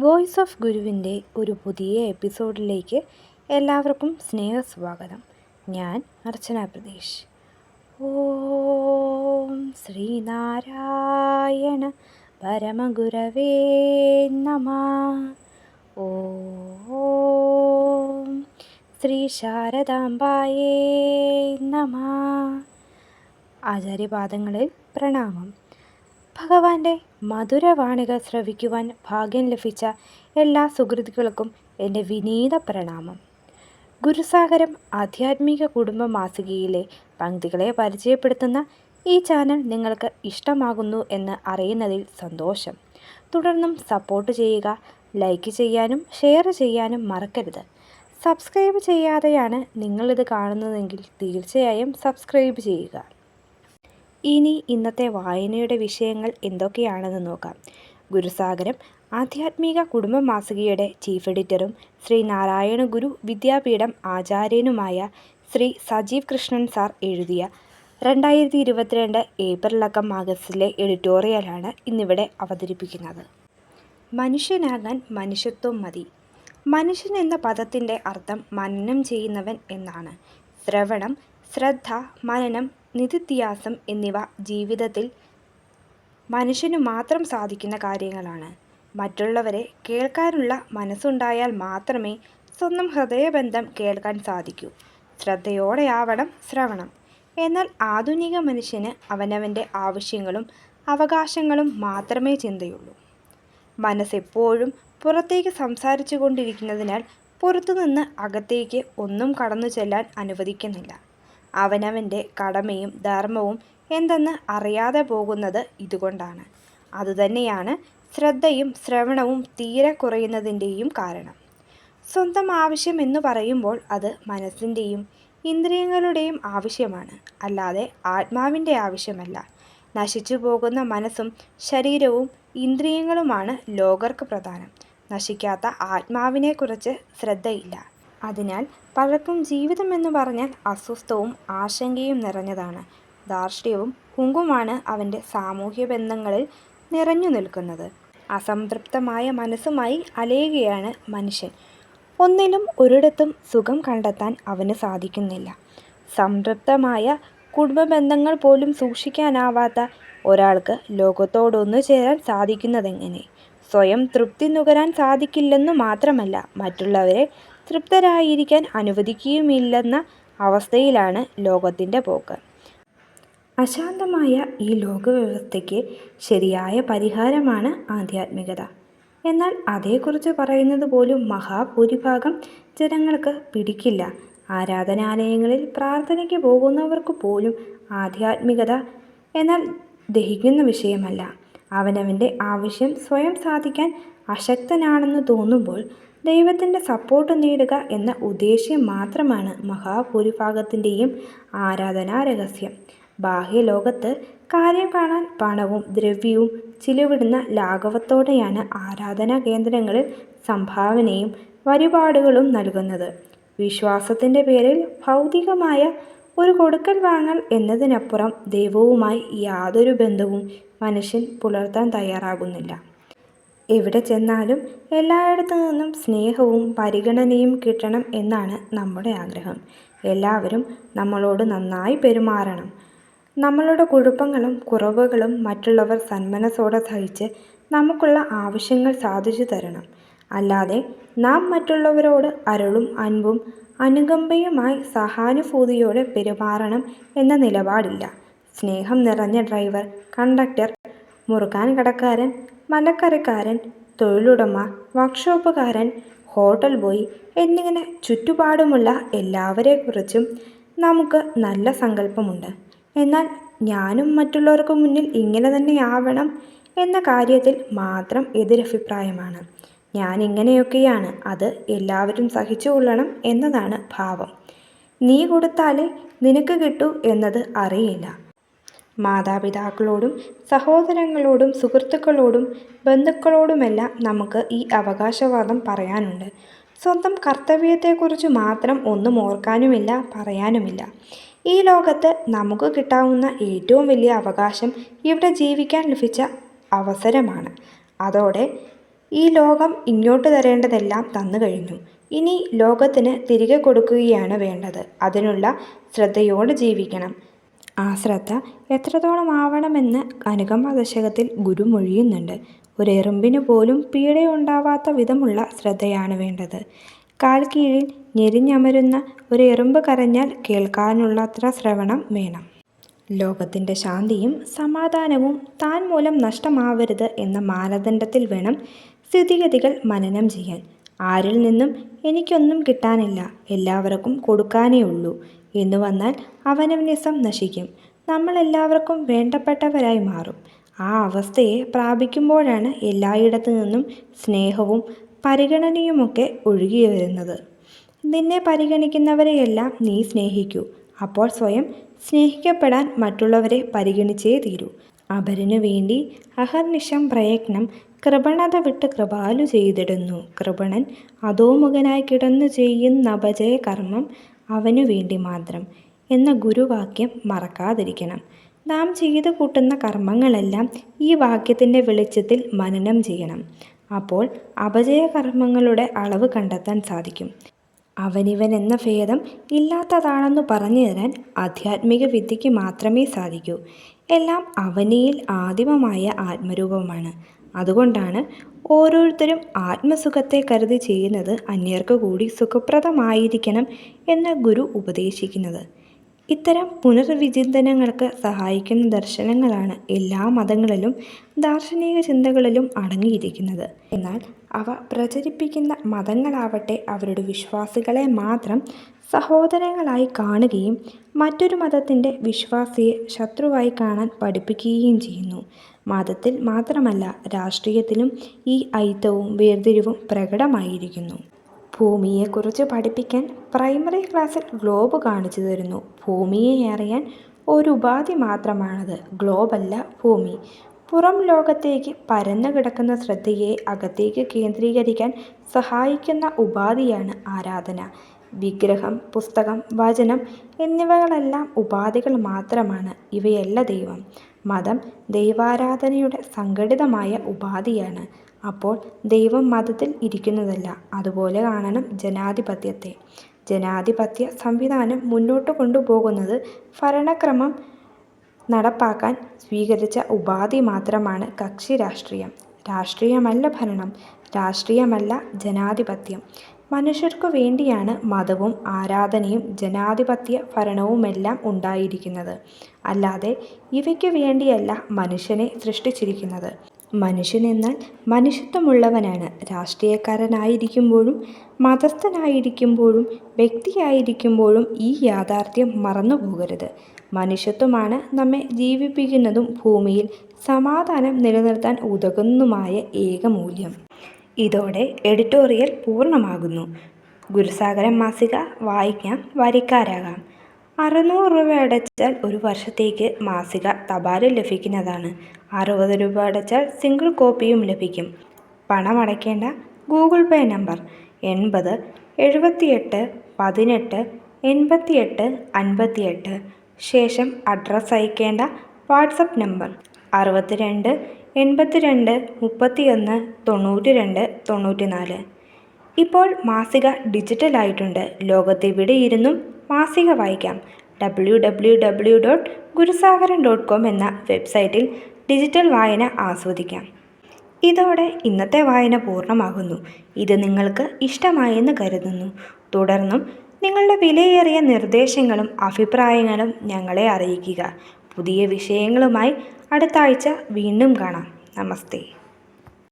Voice of ഗുരുവിന്റെ ഒരു പുതിയ എപ്പിസോഡിലേക്ക് എല്ലാവർക്കും സ്നേഹസ്വാഗതം. ഞാൻ അർച്ചന പ്രദേശ് ഓം ശ്രീനാരായണ പരമഗുരവേ നമ. ഓം ശ്രീ ശാരദാംബായേ നമ. ആചാര്യപാദങ്ങളിൽ പ്രണാമം. ഭഗവാന്റെ മധുരവാണികൾ ശ്രവിക്കുവാൻ ഭാഗ്യം ലഭിച്ച എല്ലാ സുഹൃത്തുക്കൾക്കും എന്റെ വിനീത പ്രണാമം. ഗുരുസാഗരം ആധ്യാത്മിക കുടുംബ മാസികയിലെ പങ്ക്തികളെ പരിചയപ്പെടുത്തുന്ന ഈ ചാനൽ നിങ്ങൾക്ക് ഇഷ്ടമാകുന്നു എന്ന് അറിയുന്നതിൽ സന്തോഷം. തുടർന്നും സപ്പോർട്ട് ചെയ്യുക ലൈക്ക് ചെയ്യാനും ഷെയർ ചെയ്യാനും മറക്കരുത്. സബ്സ്ക്രൈബ് ചെയ്യാതെയാണ് നിങ്ങളിത് കാണുന്നതെങ്കിൽ തീർച്ചയായും സബ്സ്ക്രൈബ് ചെയ്യുക. ഇനി ഇന്നത്തെ വായനയുടെ വിഷയങ്ങൾ എന്തൊക്കെയാണെന്ന് നോക്കാം. ഗുരുസാഗരം ആധ്യാത്മിക കുടുംബ മാസികയുടെ ചീഫ് എഡിറ്ററും ശ്രീ നാരായണ ഗുരു വിദ്യാപീഠം ആചാര്യനുമായ ശ്രീ സജീവ് കൃഷ്ണൻ സാർ എഴുതിയ രണ്ടായിരത്തി ഇരുപത്തിരണ്ട് ഏപ്രിലക്കം മാഗസിലെ എഡിറ്റോറിയലാണ് ഇന്നിവിടെ അവതരിപ്പിക്കുന്നത്. മനുഷ്യനാകാൻ മനുഷ്യത്വം മതി. മനുഷ്യൻ എന്ന പദത്തിന്റെ അർത്ഥം മനനം ചെയ്യുന്നവൻ എന്നാണ്. ശ്രവണം ശ്രദ്ധ മനനം നിധിധ്യാസം എന്നിവ ജീവിതത്തിൽ മനുഷ്യനു മാത്രം സാധിക്കുന്ന കാര്യങ്ങളാണ്. മറ്റുള്ളവരെ കേൾക്കാനുള്ള മനസ്സുണ്ടായാൽ മാത്രമേ സ്വന്തം ഹൃദയബന്ധം കേൾക്കാൻ സാധിക്കൂ. ശ്രദ്ധയോടെയാവണം ശ്രവണം. എന്നാൽ ആധുനിക മനുഷ്യന് അവനവന്റെ ആവശ്യങ്ങളും അവകാശങ്ങളും മാത്രമേ ചിന്തയുള്ളൂ. മനസ്സെപ്പോഴും പുറത്തേക്ക് സംസാരിച്ചു കൊണ്ടിരിക്കുന്നതിനാൽ പുറത്തുനിന്ന് അകത്തേക്ക് ഒന്നും കടന്നു ചെല്ലാൻ അനുവദിക്കുന്നില്ല. അവനവന്റെ കടമയും ധർമ്മവും എന്തെന്ന് അറിയാതെ പോകുന്നത് ഇതുകൊണ്ടാണ്. അതുതന്നെയാണ് ശ്രദ്ധയും ശ്രവണവും തീരെ കുറയുന്നതിന്റെയും കാരണം. സ്വന്തം ആവശ്യം എന്ന് പറയുമ്പോൾ അത് മനസ്സിന്റെയും ഇന്ദ്രിയങ്ങളുടെയും ആവശ്യമാണ്. അല്ലാതെ ആത്മാവിന്റെ ആവശ്യമല്ല. നശിച്ചു പോകുന്ന മനസ്സും ശരീരവും ഇന്ദ്രിയങ്ങളുമാണ് ലോകർക്ക് പ്രധാനം. നശിക്കാത്ത ആത്മാവിനെക്കുറിച്ച് ശ്രദ്ധയില്ല. അതിനാൽ പലർക്കും ജീവിതം എന്ന് പറഞ്ഞാൽ അസ്വസ്ഥവും ആശങ്കയും നിറഞ്ഞതാണ്. ധാർഷ്ട്യവും കുങ്കുമാണ് അവന്റെ സാമൂഹ്യ ബന്ധങ്ങളിൽ നിറഞ്ഞു നിൽക്കുന്നത്. അസംതൃപ്തമായ മനസ്സുമായി അലയുകയാണ് മനുഷ്യൻ. ഒന്നിലും ഒരിടത്തും സുഖം കണ്ടെത്താൻ അവന് സാധിക്കുന്നില്ല. സംതൃപ്തമായ കുടുംബ ബന്ധങ്ങൾ പോലും സൂക്ഷിക്കാനാവാത്ത ഒരാൾക്ക് ലോകത്തോടൊന്നു ചേരാൻ സാധിക്കുന്നതെങ്ങനെ? സ്വയം തൃപ്തി നുകരാൻ സാധിക്കില്ലെന്നു മാത്രമല്ല മറ്റുള്ളവരെ തൃപ്തരായിരിക്കാൻ അനുവദിക്കുകയുമില്ലെന്ന അവസ്ഥയിലാണ് ലോകത്തിന്റെ പോക്ക്. അശാന്തമായ ഈ ലോകവ്യവസ്ഥയ്ക്ക് ശരിയായ പരിഹാരമാണ് ആധ്യാത്മികത. എന്നാൽ അതേക്കുറിച്ച് പറയുന്നത് പോലും മഹാഭൂരിഭാഗം ജനങ്ങൾക്ക് പിടിക്കില്ല. ആരാധനാലയങ്ങളിൽ പ്രാർത്ഥനയ്ക്ക് പോകുന്നവർക്ക് പോലും ആധ്യാത്മികത എന്നാൽ ദഹിക്കുന്ന വിഷയമല്ല. അവനവന്റെ ആവശ്യം സ്വയം സാധിക്കാൻ അശക്തനാണെന്ന് തോന്നുമ്പോൾ ദൈവത്തിന്റെ സപ്പോർട്ട് നേടുക എന്ന ഉദ്ദേശ്യം മാത്രമാണ് മഹാഭൂരിഭാഗത്തിന്റെയും ആരാധനാ രഹസ്യം. ബാഹ്യലോകത്ത് കാര്യം കാണാൻ പണവും ദ്രവ്യവും ചിലവിടുന്ന ലാഘവത്തോടെയാണ് ആരാധനാ കേന്ദ്രങ്ങളിൽ സംഭാവനയും വഴിപാടുകളും നൽകുന്നത്. വിശ്വാസത്തിന്റെ പേരിൽ ഭൗതികമായ ഒരു കൊടുക്കൽ വാങ്ങൽ എന്നതിനപ്പുറം ദൈവവുമായി യാതൊരു ബന്ധവും മനുഷ്യൻ പുലർത്താൻ തയ്യാറാകുന്നില്ല. എവിടെ ചെന്നാലും എല്ലായിടത്തു നിന്നും സ്നേഹവും പരിഗണനയും കിട്ടണം എന്നാണ് നമ്മുടെ ആഗ്രഹം. എല്ലാവരും നമ്മളോട് നന്നായി പെരുമാറണം. നമ്മളുടെ കുഴപ്പങ്ങളും കുറവുകളും മറ്റുള്ളവർ സന്മനസ്സോടെ സഹിച്ച് നമുക്കുള്ള ആവശ്യങ്ങൾ സാധിച്ചു തരണം. അല്ലാതെ നാം മറ്റുള്ളവരോട് അരുളും അൻപും അനുകമ്പയുമായി സഹാനുഭൂതിയോടെ പെരുമാറണം എന്ന നിലപാടില്ല. സ്നേഹം നിറഞ്ഞ ഡ്രൈവർ കണ്ടക്ടർ മുറുക്കാൻ കടക്കാരൻ മലക്കറിക്കാരൻ തൊഴിലുടമ വർക്ക്ഷോപ്പുകാരൻ ഹോട്ടൽ ബോയ് എന്നിങ്ങനെ ചുറ്റുപാടുമുള്ള എല്ലാവരെക്കുറിച്ചും നമുക്ക് നല്ല സങ്കല്പമുണ്ട്. എന്നാൽ ഞാനും മറ്റുള്ളവർക്ക് മുന്നിൽ ഇങ്ങനെ തന്നെ ആവണം എന്ന കാര്യത്തിൽ മാത്രം എതിരഭിപ്രായമാണ്. ഞാൻ ഇങ്ങനെയൊക്കെയാണ് അത് എല്ലാവരും സഹിച്ചുകൊള്ളണം എന്നതാണ് ഭാവം. നീ കൊടുത്താലേ നിനക്ക് കിട്ടൂ എന്നത് അറിയില്ല. മാതാപിതാക്കളോടും സഹോദരങ്ങളോടും സുഹൃത്തുക്കളോടും ബന്ധുക്കളോടുമെല്ലാം നമുക്ക് ഈ അവകാശവാദം പറയാനുണ്ട്. സ്വന്തം കർത്തവ്യത്തെക്കുറിച്ച് മാത്രം ഒന്നും ഓർക്കാനുമില്ല പറയാനുമില്ല. ഈ ലോകത്ത് നമുക്ക് കിട്ടാവുന്ന ഏറ്റവും വലിയ അവകാശം ഇവിടെ ജീവിക്കാൻ ലഭിച്ച അവസരമാണ്. അതോടെ ഈ ലോകം ഇങ്ങോട്ട് തരേണ്ടതെല്ലാം തന്നു കഴിഞ്ഞു. ഇനി ലോകത്തിന് തിരികെ കൊടുക്കുകയാണ് വേണ്ടത്. അതിനുള്ള ശ്രദ്ധയോടെ ജീവിക്കണം. ആ ശ്രദ്ധ എത്രത്തോളം ആവണമെന്ന് അനുകമ്പ ദശകത്തിൽ ഗുരു മൊഴിയുന്നുണ്ട്. ഒരെറുമ്പിന് പോലും പീഡയുണ്ടാവാത്ത വിധമുള്ള ശ്രദ്ധയാണ് വേണ്ടത്. കാൽ കീഴിൽ ഞെരിഞ്ഞമരുന്ന ഒരു എറുമ്പ് കരഞ്ഞാൽ കേൾക്കാനുള്ള അത്ര ശ്രവണം വേണം. ലോകത്തിന്റെ ശാന്തിയും സമാധാനവും താൻ മൂലം നഷ്ടമാവരുത് എന്ന മാനദണ്ഡത്തിൽ വേണം സ്ഥിതിഗതികൾ മനനം ചെയ്യാൻ. ആരിൽ നിന്നും എനിക്കൊന്നും കിട്ടാനില്ല. എല്ലാവർക്കും കൊടുക്കാനേ ഉള്ളൂ. എന്നു വന്നാൽ അവനവനിസം നശിക്കും. നമ്മളെല്ലാവർക്കും വേണ്ടപ്പെട്ടവരായി മാറും. ആ അവസ്ഥയെ പ്രാപിക്കുമ്പോഴാണ് എല്ലായിടത്തു നിന്നും സ്നേഹവും പരിഗണനയുമൊക്കെ ഒഴുകി വരുന്നത്. നിന്നെ പരിഗണിക്കുന്നവരെയെല്ലാം നീ സ്നേഹിക്കൂ. അപ്പോൾ സ്വയം സ്നേഹിക്കപ്പെടാൻ മറ്റുള്ളവരെ പരിഗണിച്ചേ തീരൂ. അപരനു വേണ്ടി അഹർനിശം പ്രയത്നം കൃപണത വിട്ട് കൃപാലു ചെയ്തിടുന്നു. കൃപണൻ അധോമുഖനായി കിടന്നു ചെയ്യുന്ന അപജയ കർമ്മം അവനു വേണ്ടി മാത്രം എന്ന ഗുരുവാക്യം മറക്കാതിരിക്കണം. നാം ചെയ്തു കൂട്ടുന്ന കർമ്മങ്ങളെല്ലാം ഈ വാക്യത്തിന്റെ വെളിച്ചത്തിൽ മനനം ചെയ്യണം. അപ്പോൾ അപജയ കർമ്മങ്ങളുടെ അളവ് കണ്ടെത്താൻ സാധിക്കും. അവനിവൻ എന്ന ഭേദം ഇല്ലാത്തതാണെന്ന് പറഞ്ഞു തരാൻ ആധ്യാത്മിക വിദ്യയ്ക്ക് മാത്രമേ സാധിക്കൂ. എല്ലാം അവനിയിൽ ആദിമമായ ആത്മരൂപമാണ്. അതുകൊണ്ടാണ് ഓരോരുത്തരും ആത്മസുഖത്തെ കരുതി ചെയ്യുന്നത് അന്യർക്ക് കൂടി സുഖപ്രദമായിരിക്കണം എന്ന് ഗുരു ഉപദേശിക്കുന്നത്. ഇത്തരം പുനർവിചിന്തനങ്ങൾക്ക് സഹായിക്കുന്ന ദർശനങ്ങളാണ് എല്ലാ മതങ്ങളിലും ദാർശനിക ചിന്തകളിലും അടങ്ങിയിരിക്കുന്നത്. എന്നാൽ അവ പ്രചരിപ്പിക്കുന്ന മതങ്ങളാവട്ടെ അവരുടെ വിശ്വാസികളെ മാത്രം സഹോദരങ്ങളായി കാണുകയും മറ്റൊരു മതത്തിന്റെ വിശ്വാസിയെ ശത്രുവായി കാണാൻ പഠിപ്പിക്കുകയും ചെയ്യുന്നു. മതത്തിൽ മാത്രമല്ല രാഷ്ട്രീയത്തിലും ഈ ഐത്തവും വേർതിരിവും പ്രകടമായിരിക്കുന്നു. ഭൂമിയെക്കുറിച്ച് പഠിപ്പിക്കാൻ പ്രൈമറി ക്ലാസ്സിൽ ഗ്ലോബ് കാണിച്ചു തരുന്നു. ഭൂമിയെ അറിയാൻ ഒരു ഉപാധി മാത്രമാണത്. ഗ്ലോബല്ല ഭൂമി. പുറം ലോകത്തേക്ക് പരന്നു കിടക്കുന്ന ശ്രദ്ധയെ അകത്തേക്ക് കേന്ദ്രീകരിക്കാൻ സഹായിക്കുന്ന ഉപാധിയാണ് ആരാധന. വിഗ്രഹം പുസ്തകം വചനം എന്നിവകളെല്ലാം ഉപാധികൾ മാത്രമാണ്. ഇവയല്ല ദൈവം. മതം ദൈവാരാധനയുടെ സംഘടിതമായ ഉപാധിയാണ്. അപ്പോൾ ദൈവം മതത്തിൽ ഇരിക്കുന്നതല്ല. അതുപോലെ കാണണം ജനാധിപത്യത്തെ. ജനാധിപത്യ സംവിധാനം മുന്നോട്ട് കൊണ്ടുപോകുന്നത് ഭരണക്രമം നടപ്പാക്കാൻ സ്വീകരിച്ച ഉപാധി മാത്രമാണ് കക്ഷി രാഷ്ട്രീയം. രാഷ്ട്രീയമല്ല ഭരണം. രാഷ്ട്രീയമല്ല ജനാധിപത്യം. മനുഷ്യർക്കു വേണ്ടിയാണ് മതവും ആരാധനയും ജനാധിപത്യ ഭരണവുമെല്ലാം ഉണ്ടായിരിക്കുന്നത്. അല്ലാതെ ഇവയ്ക്കു വേണ്ടിയല്ല മനുഷ്യനെ സൃഷ്ടിച്ചിരിക്കുന്നത്. മനുഷ്യനെന്നാൽ മനുഷ്യത്വമുള്ളവനാണ്. രാഷ്ട്രീയക്കാരനായിരിക്കുമ്പോഴും മതസ്ഥനായിരിക്കുമ്പോഴും വ്യക്തിയായിരിക്കുമ്പോഴും ഈ യാഥാർത്ഥ്യം മറന്നുപോകരുത്. മനുഷ്യത്വമാണ് നമ്മെ ജീവിപ്പിക്കുന്നതും ഭൂമിയിൽ സമാധാനം നിലനിർത്താൻ ഉതകുന്നതുമായ ഏക മൂല്യം ഇതോടെ എഡിറ്റോറിയൽ പൂർണമാകുന്നു. ഗുരുസാഗരം മാസിക വായിക്കാം വരിക്കാരാകാം. അറുന്നൂറ് രൂപ അടച്ചാൽ ഒരു വർഷത്തേക്ക് മാസിക തപാലിൽ ലഭിക്കുന്നതാണ്. അറുപത് രൂപ അടച്ചാൽ സിംഗിൾ കോപ്പിയും ലഭിക്കും. പണം അടയ്ക്കേണ്ട ഗൂഗിൾ പേ നമ്പർ എൺപത് എഴുപത്തിയെട്ട് പതിനെട്ട് എൺപത്തിയെട്ട് അൻപത്തിയെട്ട്. ശേഷം അഡ്രസ്സ് അയക്കേണ്ട വാട്സപ്പ് നമ്പർ അറുപത്തിരണ്ട് എൺപത്തിരണ്ട് മുപ്പത്തിയൊന്ന് തൊണ്ണൂറ്റി രണ്ട് തൊണ്ണൂറ്റി നാല് ഇപ്പോൾ മാസിക ഡിജിറ്റലായിട്ടുണ്ട്. ലോകത്തെവിടെ ഇരുന്നും മാസിക വായിക്കാം. W W W dot Gurusagaran dot com എന്ന വെബ്സൈറ്റിൽ ഡിജിറ്റൽ വായന ആസ്വദിക്കാം. ഇതോടെ ഇന്നത്തെ വായന പൂർണമാകുന്നു. ഇത് നിങ്ങൾക്ക് ഇഷ്ടമായെന്ന് കരുതുന്നു. തുടർന്നും നിങ്ങളുടെ വിലയേറിയ നിർദ്ദേശങ്ങളും അഭിപ്രായങ്ങളും ഞങ്ങളെ അറിയിക്കുക. പുതിയ വിഷയങ്ങളുമായി അടുത്ത ആഴ്ച വീണ്ടും കാണാം. നമസ്തേ.